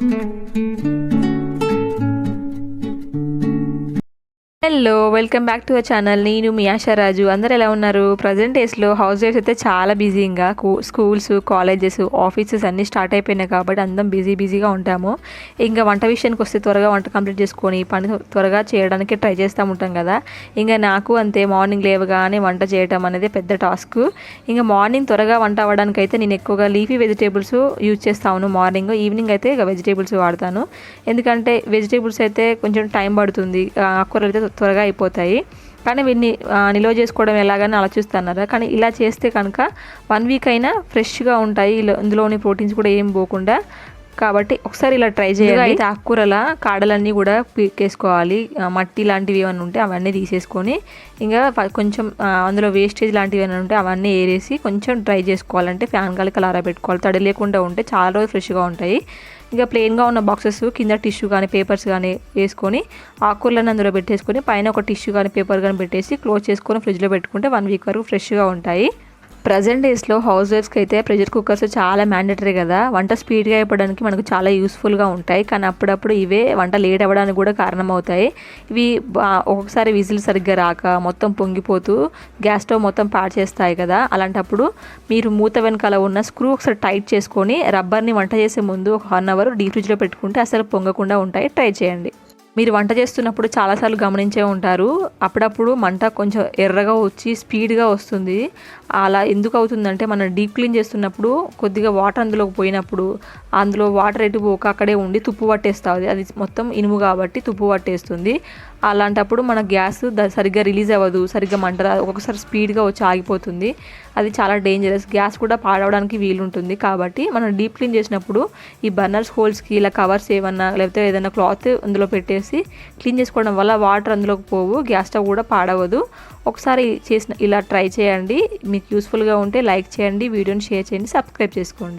Música hello welcome back to our channel. నేను మీ ఆశారాజు అందరు ఎలా ఉన్నారు? ప్రజెంట్ డేస్లో హౌస్ వైఫ్స్ అయితే చాలా బిజీగా స్కూల్స్ కాలేజెస్ ఆఫీసెస్ అన్నీ స్టార్ట్ అయిపోయినాయి కాబట్టి అందరం బిజీ బిజీగా ఉంటాము. ఇంకా వంట విషయానికి వస్తే త్వరగా వంట కంప్లీట్ చేసుకొని పని త్వరగా చేయడానికి ట్రై చేస్తూ ఉంటాం కదా. ఇంకా నాకు అంతే మార్నింగ్ లేవగానే వంట చేయటం అనేది పెద్ద టాస్క్. ఇంకా మార్నింగ్ త్వరగా వంట అవ్వడానికి అయితే నేను ఎక్కువగా లీఫీ వెజిటేబుల్స్ యూజ్ చేస్తాను. మార్నింగ్ ఈవినింగ్ అయితే ఇక వెజిటేబుల్స్ వాడతాను. ఎందుకంటే వెజిటేబుల్స్ అయితే కొంచెం టైం పడుతుంది. ఆకుకూరలు అయితే త్వరగా అయిపోతాయి. కానీ వీటిని నిల్వ చేసుకోవడం ఎలాగని ఆలోచిస్తున్నారు కానీ ఇలా చేస్తే కనుక వన్ వీక్ అయినా ఫ్రెష్గా ఉంటాయి. ఇలా- ఇందులోని ప్రోటీన్స్ కూడా ఏం పోకుండా కాబట్టి ఒకసారి ఇలా ట్రై చేయాలి అయితే ఆకుకూరల కాడలన్నీ కూడా పీకేసుకోవాలి. మట్టి లాంటివి ఏమైనా ఉంటే అవన్నీ తీసేసుకొని ఇంకా కొంచెం అందులో వేస్టేజ్ లాంటివి ఏమైనా ఉంటే అవన్నీ ఏరేసి కొంచెం డ్రై చేసుకోవాలంటే ఫ్యాన్ గాలికి అలా పెట్టుకోవాలి తడి లేకుండా ఉంటే చాలా రోజులు ఫ్రెష్గా ఉంటాయి. ఇంకా ప్లెయిన్గా ఉన్న బాక్సెస్ కింద టిష్యూ కానీ పేపర్స్ కానీ వేసుకొని ఆకుకూరలను అందులో పెట్టేసుకొని పైన ఒక టిష్యూ కానీ పేపర్ కానీ పెట్టేసి క్లోజ్ చేసుకొని ఫ్రిడ్జ్లో పెట్టుకుంటే వన్ వీక్ వరకు ఫ్రెష్గా ఉంటాయి. ప్రజెంట్ డేస్లో హౌస్ వైఫ్స్కి అయితే ప్రెషర్ కుక్కర్స్ చాలా మ్యాండటరీ కదా. వంట స్పీడ్గా అయిపోవడానికి మనకు చాలా యూస్ఫుల్గా ఉంటాయి. కానీ అప్పుడప్పుడు ఇవే వంట లేట్ అవ్వడానికి కూడా కారణమవుతాయి. ఇవి ఒక్కొక్కసారి విజిల్ సరిగ్గా రాక మొత్తం పొంగిపోతూ గ్యాస్ స్టవ్ మొత్తం పాడు చేస్తాయి కదా. అలాంటప్పుడు మీరు మూత వెనకాల ఉన్న స్క్రూ ఒకసారి టైట్ చేసుకొని రబ్బర్ని వంట చేసే ముందు ఒక వన్ అవర్ డీప్ ఫ్రిడ్జ్లో పెట్టుకుంటే అసలు పొంగకుండా ఉంటాయి. ట్రై చేయండి. మీరు వంట చేస్తున్నప్పుడు చాలాసార్లు గమనించే ఉంటారు. అప్పుడప్పుడు మంట కొంచెం ఎర్రగా వచ్చి స్పీడ్గా వస్తుంది. అలా ఎందుకు అవుతుందంటే మనం డీప్ క్లీన్ చేస్తున్నప్పుడు కొద్దిగా వాటర్ అందులోకి పోయినప్పుడు అందులో వాటర్ ఎటు పోక అక్కడే ఉండి తుప్పు పట్టేస్తుంది. అది మొత్తం ఇనుము కాబట్టి తుప్పు పట్టేస్తుంది. అలాంటప్పుడు మన గ్యాస్ ద- సరిగ్గా రిలీజ్ అవ్వదు. సరిగ్గా మంట ఒక్కొక్కసారి స్పీడ్గా వచ్చి ఆగిపోతుంది. అది చాలా డేంజరస్. గ్యాస్ కూడా పాడవడానికి వీలుంటుంది. కాబట్టి మనం డీప్ క్లీన్ చేసినప్పుడు ఈ బర్నర్స్ హోల్స్కి ఇలా కవర్స్ ఏమన్నా లేకపోతే ఏదైనా క్లాత్ అందులో పెట్టేసి క్లీన్ చేసుకోవడం వల్ల వాటర్ అందులోకి పోవు గ్యాస్ స్టవ్ కూడా పాడవదు. ఒకసారి చేసిన ఇలా ట్రై చేయండి. మీకు యూస్ఫుల్గా ఉంటే లైక్ చేయండి వీడియోని షేర్ చేయండి సబ్స్క్రైబ్ చేసుకోండి.